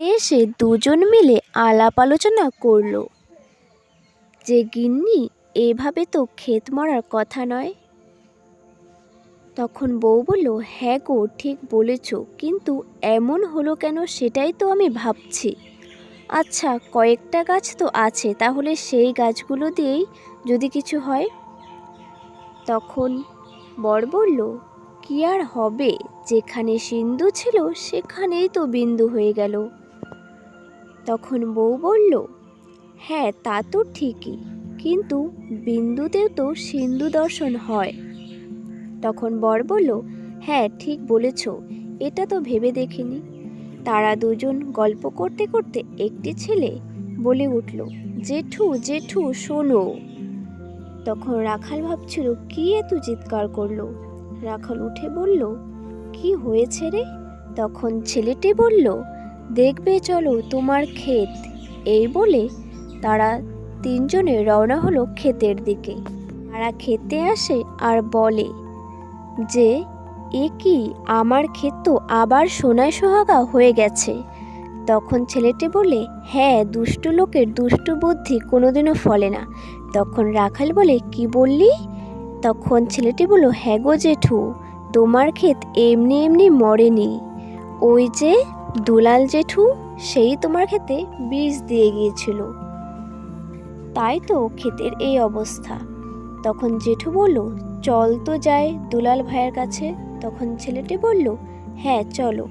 এসে দুজন মিলে আলাপ আলোচনা করল। যে গিন্নি, এভাবে তো ক্ষেত মরার কথা নয়। তখন বউ বলল হ্যাঁ গো, ঠিক বলেছ, কিন্তু এমন হলো কেন সেটাই তো আমি ভাবছি। আচ্ছা কয়েকটা গাছ তো আছে, তাহলে সেই গাছগুলো দিয়েই যদি কিছু হয়? তখন বর বলল, কি আর হবে, যেখানে সিন্ধু ছিল, সেখানেই তো বিন্দু হয়ে গেল। তখন বউ বলল হ্যাঁ তা তো ঠিকই, কিন্তু বিন্দুতেও তো সিন্ধু দর্শন হয়। তখন বর বলল হ্যাঁ ঠিক বলেছ, এটা তো ভেবে দেখিনি। তারা দুজন গল্প করতে করতে একটি ছেলে বলে উঠল, জেঠু জেঠু, শোনো। তখন রাখাল ভাবছিল, কি এত চিৎকার করল? রাখাল উঠে বলল, কি হয়েছে রে? তখন ছেলেটি বলল দেখবে চলো তোমার ক্ষেত। এই বলে তারা তিনজনে রওনা হলো ক্ষেতের দিকে। তারা খেতে আসে আর বলে যে, এ কি, আমার ক্ষেত তো আবার সোনায় সোহাগা হয়ে গেছে। তখন ছেলেটি বলে হ্যাঁ দুষ্টু লোকের দুষ্টু বুদ্ধি কোনোদিনও ফলে না। তখন রাখাল বলে, কি বললি? তখন ছেলেটি বলল হ্যাঁ গো জেঠু, তোমার ক্ষেত এমনি এমনি মরেনি। ওই যে দুলাল জেঠু সেই তোমার ক্ষেতে বীজ দিয়ে গিয়েছিল। তাই তো ক্ষেতের এই অবস্থা। তখন জেঠু বলল, চল তো যাই দুলাল ভাইয়ের কাছে। তখন ছেলেটি বলল হ্যাঁ চলো।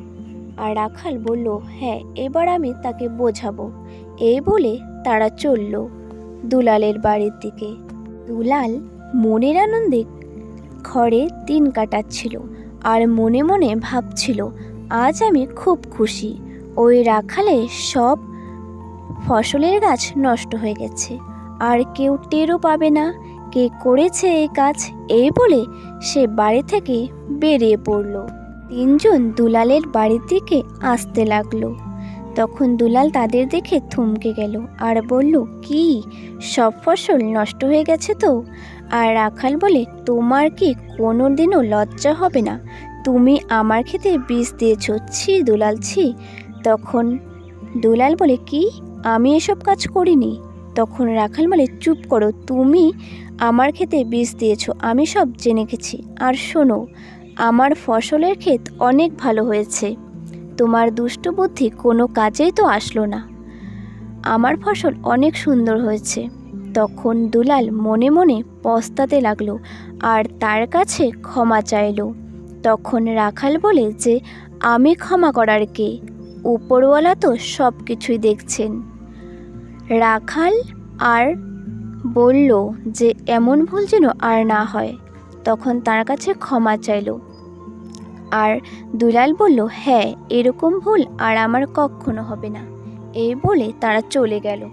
আর রাখাল বলল হ্যাঁ এবার আমি তাকে বোঝাবো। এই বলে তারা চলল দুলালের বাড়ির দিকে। দুলাল মনের আনন্দে ঘরে দিন কাটাচ্ছিল আর মনে মনে ভাবছিল আজ আমি খুব খুশি। ওই রাখালে সব ফসলের গাছ নষ্ট হয়ে গেছে। আর কেউ টেরও পাবে না। কে করেছে এই কাজ? এই বলে সে বাড়ি থেকে বেরিয়ে পড়ল। তিনজন দুলালের বাড়ির দিকে আসতে লাগল। তখন দুলাল তাদের দেখে থমকে গেল আর বলল, কি? সব ফসল নষ্ট হয়ে গেছে তো? আর রাখাল বলে, তোমার কি কোনো দিনও লজ্জা হবে না? তুমি আমার খেতে বীজ দিয়েছ, ছি দুলাল, ছি। তখন দুলাল বলে, কি? আমি এসব কাজ করিনি। তখন রাখাল বলে, চুপ করো, তুমি আমার খেতে বীজ দিয়েছ, আমি সব জেনে গেছি। আর শোনো, আমার ফসলের ক্ষেত অনেক ভালো হয়েছে। তোমার দুষ্ট বুদ্ধি কোনো কাজেই তো আসলো না। আমার ফসল অনেক সুন্দর হয়েছে। তখন দুলাল মনে মনে পস্তাতে লাগল, আর তার কাছে ক্ষমা চাইলো। তখন রাখাল বলে যে, আমি ক্ষমা করার কে? উপরওয়ালা তো সব কিছুই দেখছেন। রাখাল আর বলল যে, এমন ভুল যেন আর না হয়। তখন তার কাছে ক্ষমা চাইলো। আর দুলাল বলল হ্যাঁ এরকম ভুল আর আমার কখনো হবে না। এই বলে তারা চলে গেল।